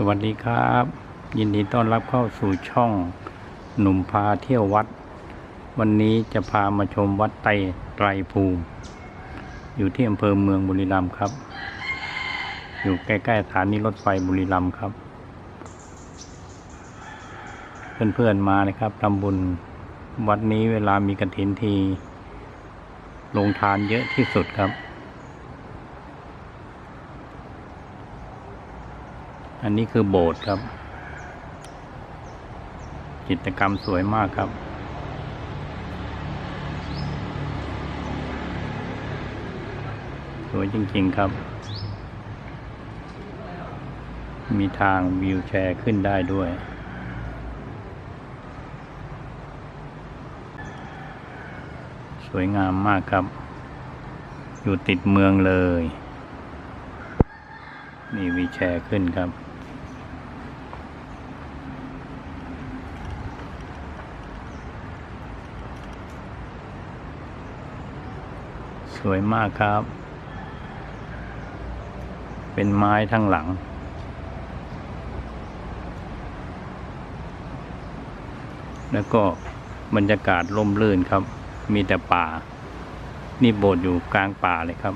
สวัสดีครับ ยินดีต้อนรับเข้าสู่ช่องหนุ่มพาเที่ยววัด วันนี้จะพามาชมวัดไตไตรภูมิ อยู่ที่อำเภอเมืองบุรีรัมย์ครับ อยู่ใกล้ๆสถานีรถไฟบุรีรัมย์ครับ เพื่อนๆมานะครับทำบุญวัดนี้เวลามีกระถินทีลงทานเยอะที่สุดครับ อันนี้คือโบสถ์ครับจิตรกรรมสวยมากครับ สวยจริงๆครับ มีทางวิวแชร์ขึ้นได้ด้วย สวยงามมากครับ อยู่ติดเมืองเลย นี่วีแชร์ขึ้นครับ สวยมากครับ เป็นไม้ทั้งหลัง แล้วก็บรรยากาศร่มรื่นครับ มีแต่ป่า นี่โบสถ์อยู่กลางป่าเลยครับ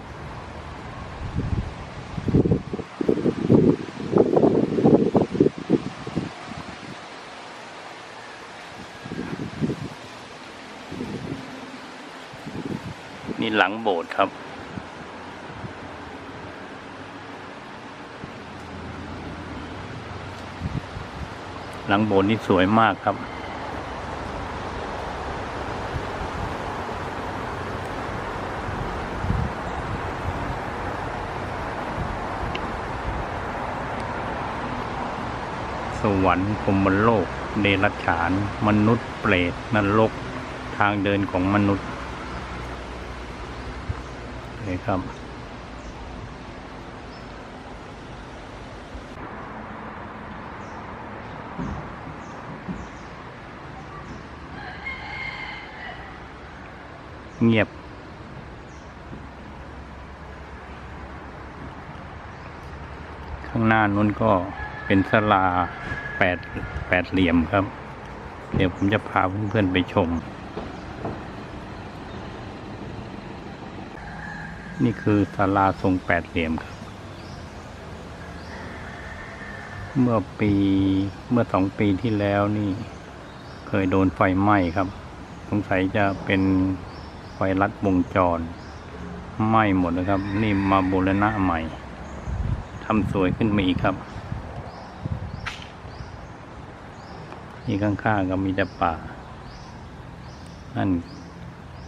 นี่หลังโบสถ์ครับ หลังโบสถ์นี่สวยมากครับ สวรรค์พรหมโลก เดรัจฉาน มนุษย์เปรตนรก ทางเดินของมนุษย์ เลยครับ เงียบข้างหน้านู้นก็เป็นศาลาแปดแปดเหลี่ยมครับ เดี๋ยวผมจะพาเพื่อนๆไปชม นี่คือศาลาทรงแปดเหลี่ยมครับ เมื่อปีเมื่อสองปีที่แล้วนี่ เคยโดนไฟไหม้ครับ สงสัยจะเป็นไฟลัดวงจรไหม้หมดนะครับ นี่มาบูรณะใหม่ทำสวยขึ้นมาอีกครับ นี่ข้างๆก็มีแต่ป่า นั่น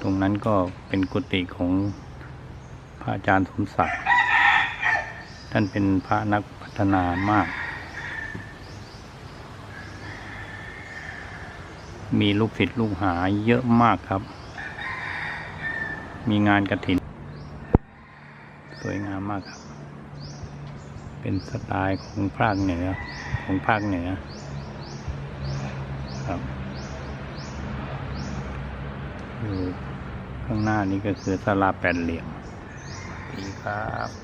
ตรงนั้นก็เป็นกุฏิของ ระอาจารย์สมศักดิ์ท่านเป็นพระนักพัฒนามาก มีลูกศิษย์ลูกหาเยอะมากครับ มีงานกระถิน สวยงามมากครับ เป็นสไตล์ของภาคเหนือของภาคเหนือครับอยู่ข้างหน้านี้ก็คือศาลาแปดเหลี่ยม ดีครับ